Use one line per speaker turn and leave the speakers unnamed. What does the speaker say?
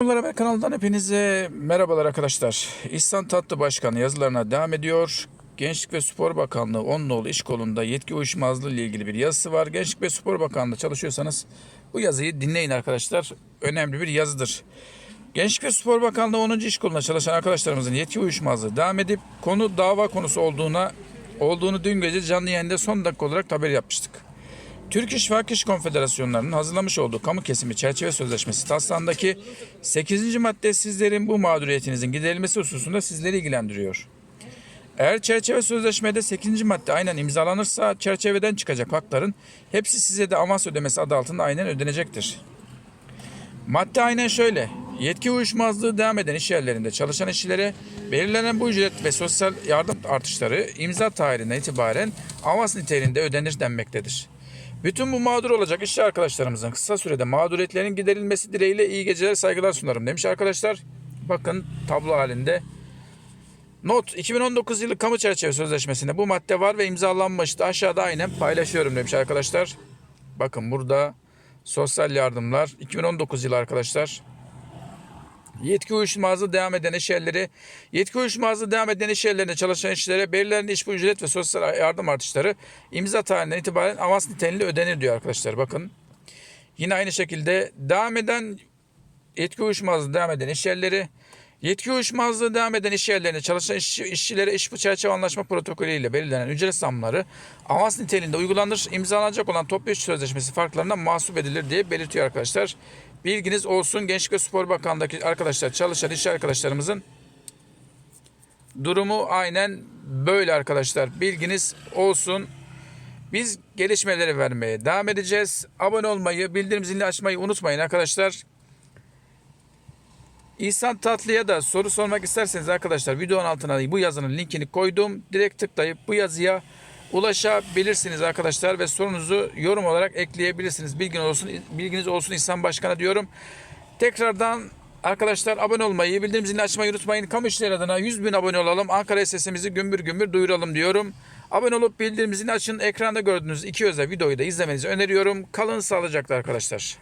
Merhabalar Haber kanalından hepinize merhabalar arkadaşlar. İhsan Tatlı Başkanı yazılarına devam ediyor. Gençlik ve Spor Bakanlığı 10 nolu iş kolunda yetki uyuşmazlığı ile ilgili bir yazısı var. Gençlik ve Spor Bakanlığı çalışıyorsanız bu yazıyı dinleyin arkadaşlar. Önemli bir yazıdır. Gençlik ve Spor Bakanlığı 10. iş kolunda çalışan arkadaşlarımızın yetki uyuşmazlığı devam edip konu dava konusu olduğuna olduğunu dün gece canlı yayında son dakika olarak haber yapmıştık. Türk İş ve Hak İş Konfederasyonlarının hazırlamış olduğu kamu kesimi çerçeve sözleşmesi taslağındaki 8. madde sizlerin bu mağduriyetinizin giderilmesi hususunda sizleri ilgilendiriyor. Eğer çerçeve sözleşmede 8. madde aynen imzalanırsa çerçeveden çıkacak hakların hepsi size de avans ödemesi adı altında aynen ödenecektir. Madde aynen şöyle. Yetki uyuşmazlığı devam eden iş yerlerinde çalışan işçilere belirlenen bu ücret ve sosyal yardım artışları imza tarihinden itibaren avans niteliğinde ödenir denmektedir. Bütün bu mağdur olacak işçi arkadaşlarımızın kısa sürede mağduriyetlerinin giderilmesi dileğiyle iyi geceler saygılar sunarım demiş arkadaşlar. Bakın tablo halinde. Not 2019 yılı kamu çerçeve sözleşmesinde bu madde var ve imzalanmıştı. Aşağıda aynen paylaşıyorum demiş arkadaşlar. Bakın burada sosyal yardımlar 2019 yılı arkadaşlar. Yetki uyuşmazlığı devam eden iş yerleri, yetki uyuşmazlığı devam eden iş yerlerinde çalışan işçilere belirlenen iş bu ücret ve sosyal yardım artışları imza tarihinden itibaren avans niteliğinde ödenir diyor arkadaşlar. Bakın yine aynı şekilde devam eden yetki uyuşmazlığı devam eden iş yerleri, yetki uyuşmazlığı devam eden iş yerlerinde çalışan işçi, işçilere iş bu çerçeve anlaşma protokolü ile belirlenen ücret zamları avans niteliğinde uygulanır. İmzalanacak olan toplu iş sözleşmesi farklarından mahsup edilir diye belirtiyor arkadaşlar. Bilginiz olsun Gençlik ve Spor Bakanlığı'ndaki arkadaşlar çalışan iş arkadaşlarımızın durumu aynen böyle arkadaşlar. Bilginiz olsun. Biz gelişmeleri vermeye devam edeceğiz. Abone olmayı, bildirim zilini açmayı unutmayın arkadaşlar. İhsan Tatlı'ya da soru sormak isterseniz arkadaşlar videonun altına bu yazının linkini koydum. Direkt tıklayıp bu yazıya ulaşabilirsiniz arkadaşlar ve sorunuzu yorum olarak ekleyebilirsiniz. Bilginiz olsun, bilginiz olsun İhsan Başkan'a diyorum. Tekrardan arkadaşlar abone olmayı, bildirim zilini açmayı unutmayın. Kamu işleri adına 100 bin abone olalım. Ankara sesimizi gümbür gümbür duyuralım diyorum. Abone olup bildirim zilini açın. Ekranda gördüğünüz iki özel videoyu da izlemenizi öneriyorum. Kalın sağlıcakla arkadaşlar.